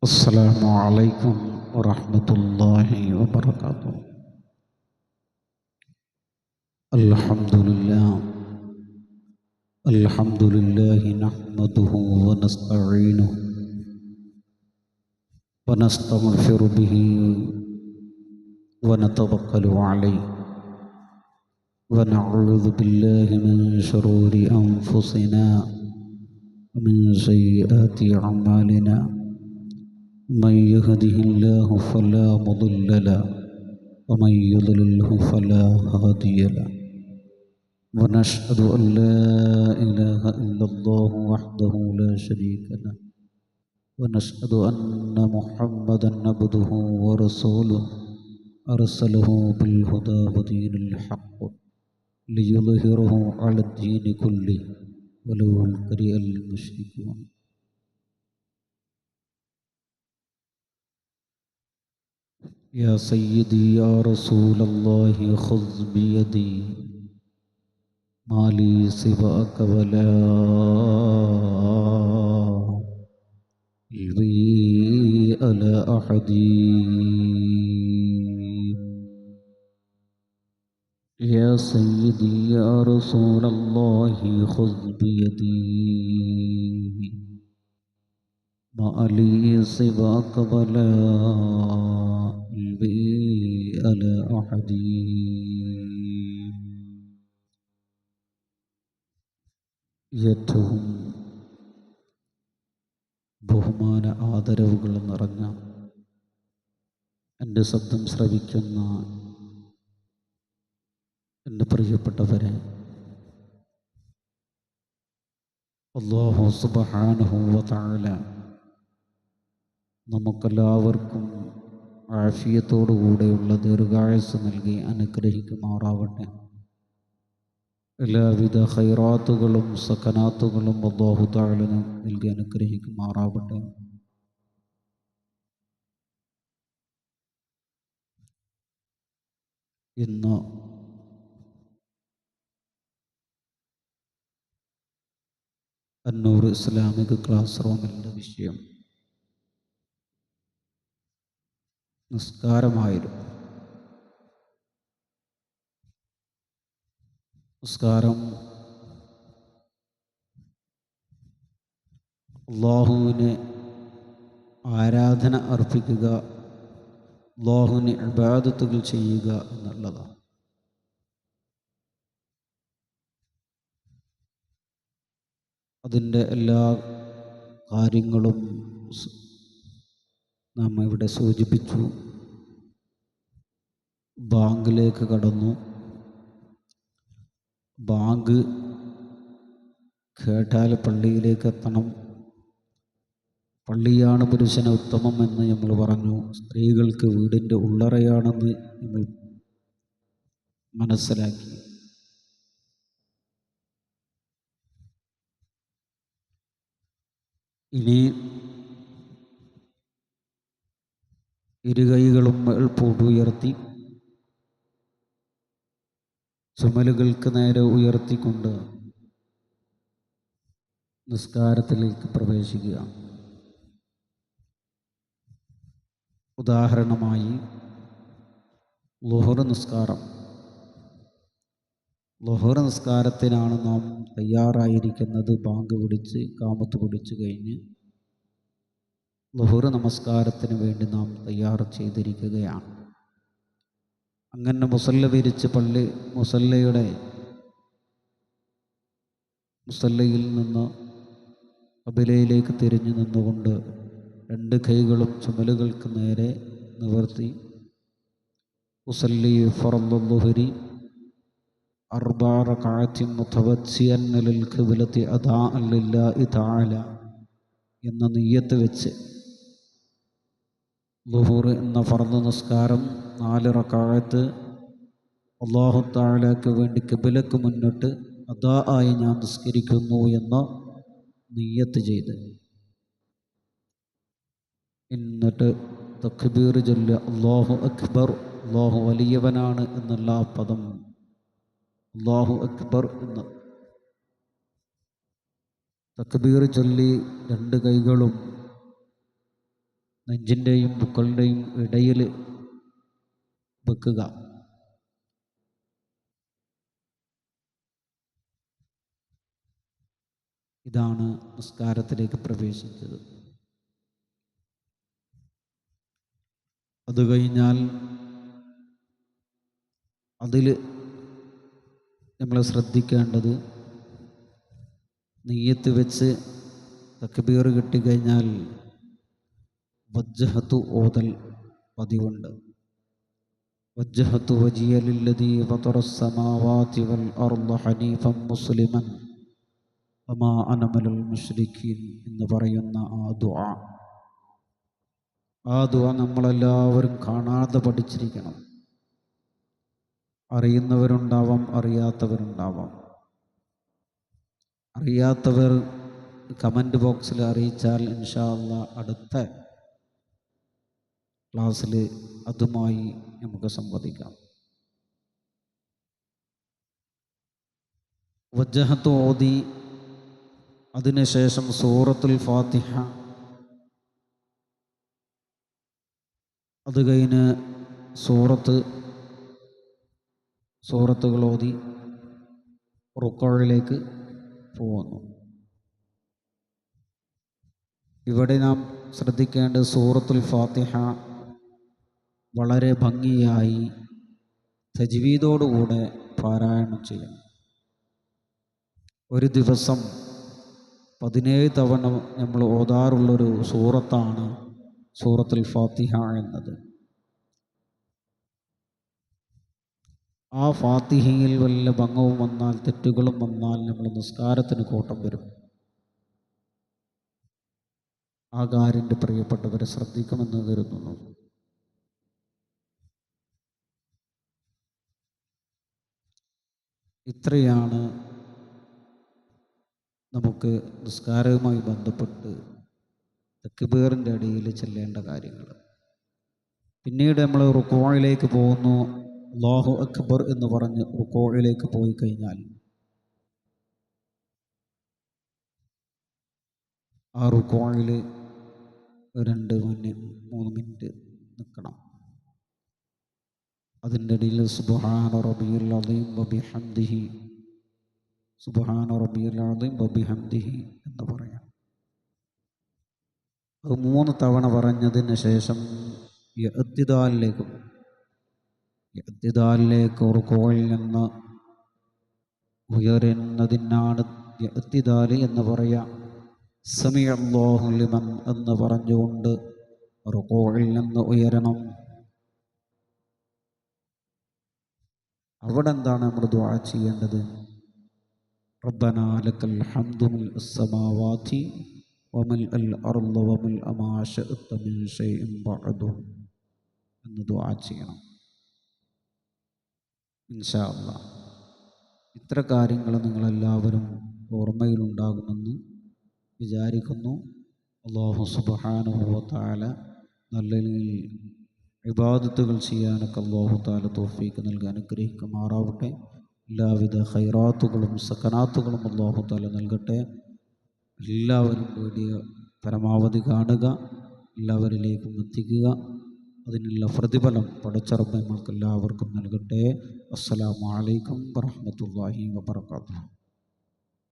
السلام عليكم ورحمة الله وبركاته. الحمد لله الحمد لله نحمده ونستعينه ونستغفر به ونتوكل عليه. ونعوذ بالله من شرور أنفسنا ومن سيئات أعمالنا. من يهده الله فلا مضل له ومن يضلله فلا هادي له. ونشهد أن لا إله إلا الله وحده لا شريك له ونشهد أن محمدا عبده ورسوله أرسله بالهدى ودين الحق ليظهره على الدين كله ولو كره المشركون. يا سيدي يا رسول الله خذ بيدي. ما لي سواك ولا الوي على أحد. يا سيدي يا رسول الله خذ بيدي. ما لي سواك ولا البي على أحد ഏറ്റവും ബഹുമാന ആദരവുകൾ നിറഞ്ഞ എൻ്റെ ശബ്ദം ശ്രവിക്കുന്ന എൻ്റെ പ്രിയപ്പെട്ടവരെ അള്ളാഹു സുബഹാനഹു വതആല നമുക്കെല്ലാവർക്കും ആഫിയത്തോടുകൂടെയുള്ള ദീർഘായുസ് നൽകി അനുഗ്രഹിക്കുമാറാവട്ടെ. എല്ലാവിധ ഹൈറാത്തുകളും സക്കനാത്തുകളും അള്ളാഹു താഴന് നൽകി അനുഗ്രഹിക്കുമാറാവട്ടെ. ഇന്ന് അന്നൂർ ഇസ്ലാമിക് ക്ലാസ് റൂമിന്റെ വിഷയം നിസ്കാരമായിരുന്നു. നിസ്കാരം. അള്ളാഹുവിന് ആരാധന അർപ്പിക്കുക അള്ളാഹുവിന് ഇബാദത്തുകൾ ചെയ്യുക എന്നുള്ളതാണ്. അതിന്റെ എല്ലാ കാര്യങ്ങളും നാം ഇവിടെ സൂചിപ്പിച്ചു. ബാങ്കിലേക്ക് കടന്നു. ബാങ്ക് കേട്ടാൽ പള്ളിയിലേക്ക് എത്തണം. പള്ളിയാണ് പുരുഷന് ഉത്തമം എന്ന് നമ്മൾ പറഞ്ഞു. സ്ത്രീകൾക്ക് വീടിന്റെ ഉള്ളറയാണെന്ന് നമ്മൾ മനസ്സിലാക്കി. ഇനി ഇരുകൈകളും ഉയർത്തി. ചുമലുകൾക്ക് നേരെ ഉയർത്തിക്കൊണ്ട് നിസ്കാരത്തിലേക്ക് പ്രവേശിക്കുക. ഉദാഹരണമായി ലോഹർ നിസ്കാരം. ലോഹർ നിസ്കാരത്തിനാണ് നാം തയ്യാറായിരിക്കുന്നത് ബാങ്ക് പിടിച്ച് കാമത്ത് പിടിച്ചു കഴിഞ്ഞ്. ലുഹർ നമസ്കാരത്തിന് വേണ്ടി നാം തയ്യാർ ചെയ്തിരിക്കുകയാണ്. അങ്ങനെ മുസല്ല വിരിച്ച് പള്ളി മുസല്ലയുടെ മുസല്ലയിൽ നിന്ന് അബിലയിലേക്ക് തിരിഞ്ഞു നിന്നുകൊണ്ട് രണ്ട് കൈകളും ചുമലുകൾക്ക് നേരെ നിവർത്തി. മുസല്ലി ഫറന്നുഹരി അർബാറ കാഴ്ച മുത്തവച്ചിയൻ നിലൽ കിബിലത്തി അതാ അല്ലില്ല ഇതാല എന്ന നെയ്യത്ത് വെച്ച് ലുഹൂർ എന്ന ഫർദ് നിസ്കാരം നാല് റക്കാഴത്ത് അള്ളാഹു താഴേക്ക് വേണ്ടി കിബിലക്ക് മുന്നിട്ട് അതാ ആയി ഞാൻ നിസ്കരിക്കുന്നു എന്ന് നെയ്യത്ത് ചെയ്ത്. എന്നിട്ട് തക്ബീർ ജല്ല അള്ളാഹു അക്ബർ അള്ളാഹു വലിയവനാണ് എന്നുള്ള ആ പദം. അള്ളാഹു അക്ബർ എന്ന്. തക്ബീർ ചൊല്ലി രണ്ട് കൈകളും നെഞ്ചിന്റെയും ബുക്കളുടെയും ഇടയിൽ വെക്കുക. ഇതാണ് നിസ്കാരത്തിലേക്ക് പ്രവേശിച്ചത്. അത് കഴിഞ്ഞാൽ അതിൽ നമ്മൾ ശ്രദ്ധിക്കേണ്ടത് നെയ്യത്ത് വെച്ച് തക്കബീർ കിട്ടിക്കഴിഞ്ഞാൽ വജ്ജഹത്തു ഓതൽ പതിവുണ്ട്. വജ്ജഹത്തു വജിയലില്ലതി വതറസ്സമാവാതി വൽ അർള ഹനീഫൻ മുസ്ലിമൻ. അമാ അനമലുൽ മുഷ്രിഖീൻ എന്ന് പറയുന്ന ആ ദുആ. ആ ദുആ നമ്മളെല്ലാവരും കാണാതെ പഠിച്ചിരിക്കണം. അറിയുന്നവരുണ്ടാവാം അറിയാത്തവരുണ്ടാവാം. അറിയാത്തവർ കമന്റ് ബോക്സിൽ അറിയിച്ചാൽ ഇൻഷാ അള്ളാ അടുത്ത ക്ലാസ്സിൽ അതുമായി നമുക്ക് സംവദിക്കാം. വജ്ജഹത്ത് ഓതി അതിനുശേഷം സൂറത്തുൽ ഫാത്തിഹ. അത് കഴിഞ്ഞ് സൂറത്ത് സൂറത്തുകൾ ഓതി റുക്കോഴിലേക്ക് പോകുന്നു. ഇവിടെ നാം ശ്രദ്ധിക്കേണ്ട സൂറത്തുൽ ഫാത്തിഹ വളരെ ഭംഗിയായി തജ്വീദോടുകൂടെ പാരായണം ചെയ്യണം. ഒരു ദിവസം പതിനേഴ് തവണ നമ്മൾ ഓതാറുള്ളൊരു സൂറത്താണ് സൂറത്തുൽ ഫാത്തിഹ എന്നത്. ആ ഫാത്തിഹയിൽ വല്ല ഭംഗവും വന്നാൽ തെറ്റുകളും വന്നാൽ നമ്മൾ നിസ്കാരത്തിന് കോട്ടം വരും. ആ കാര്യന്റെ പ്രിയപ്പെട്ടവരെ ശ്രദ്ധിക്കുമെന്ന് കരുതുന്നു. ഇത്രയാണ് നമുക്ക് നിസ്കാരവുമായി ബന്ധപ്പെട്ട് തെക്കുബേറിന്റെ അടിയിൽ ചെല്ലേണ്ട കാര്യങ്ങൾ. പിന്നീട് നമ്മൾ റുക്കോഴിലേക്ക് പോകുന്നു. അള്ളാഹു അക്ബർ എന്ന് പറഞ്ഞ് റുക്കോഴിലേക്ക് പോയി കഴിഞ്ഞാൽ ആ റുക്കോഴിൽ രണ്ട് മിനിറ്റ് മൂന്ന് മിനിറ്റ് അതിന്റെ ഇടയിൽ സുബഹാന റബിയുൽ ബബി വബിഹംദിഹി സുബഹാന റബിയുൽ ബബി വബിഹംദിഹി എന്ന് പറയാം. അത് മൂന്ന് തവണ പറഞ്ഞതിന് ശേഷം എത്തിദാലിലേക്ക് ഒരു റുക്കോയിൽ നിന്ന് ഉയരുന്നതിനാണ് എത്തിദാൽ എന്ന് പറയാം. സമി അള്ളാഹുലിമൻ എന്ന് പറഞ്ഞുകൊണ്ട് ഒരു കോഴിൽ നിന്ന് ഉയരണം. അവിടെ എന്താണ് നമ്മൾ ദ്വാ ചെയ്യേണ്ടത് ربنا لك الحمد ملء السماوات وملء الأرض وملء ما شئت من شيء بعد എന്ന് ദ്വാ ചെയ്യണം ഇൻഷാ അല്ലാ ഇത്ര കാര്യങ്ങൾ നിങ്ങളെല്ലാവരും ഓർമ്മയിലുണ്ടാകുമെന്ന് വിചാരിക്കുന്നു അള്ളാഹു സുബാനുഭവത്താല നല്ല രീതിയിൽ ഇബാദത്തുകൾ ചെയ്യാനൊക്കെ അള്ളാഹു താല തോഫീക്ക് നൽകി അനുഗ്രഹിക്കുമാറാവട്ടെ. എല്ലാവിധ ഹൈറാത്തുകളും സക്കനാത്തുകളും അള്ളാഹു താല നൽകട്ടെ. എല്ലാവരും വീഡിയോ പരമാവധി കാണുക എല്ലാവരിലേക്കും എത്തിക്കുക. അതിനുള്ള പ്രതിഫലം പടച്ചറബ് എല്ലാവർക്കും നൽകട്ടെ. അസ്സലാമു അലൈക്കും വറഹ്മത്തുള്ളാഹി വബർക്കാത്തു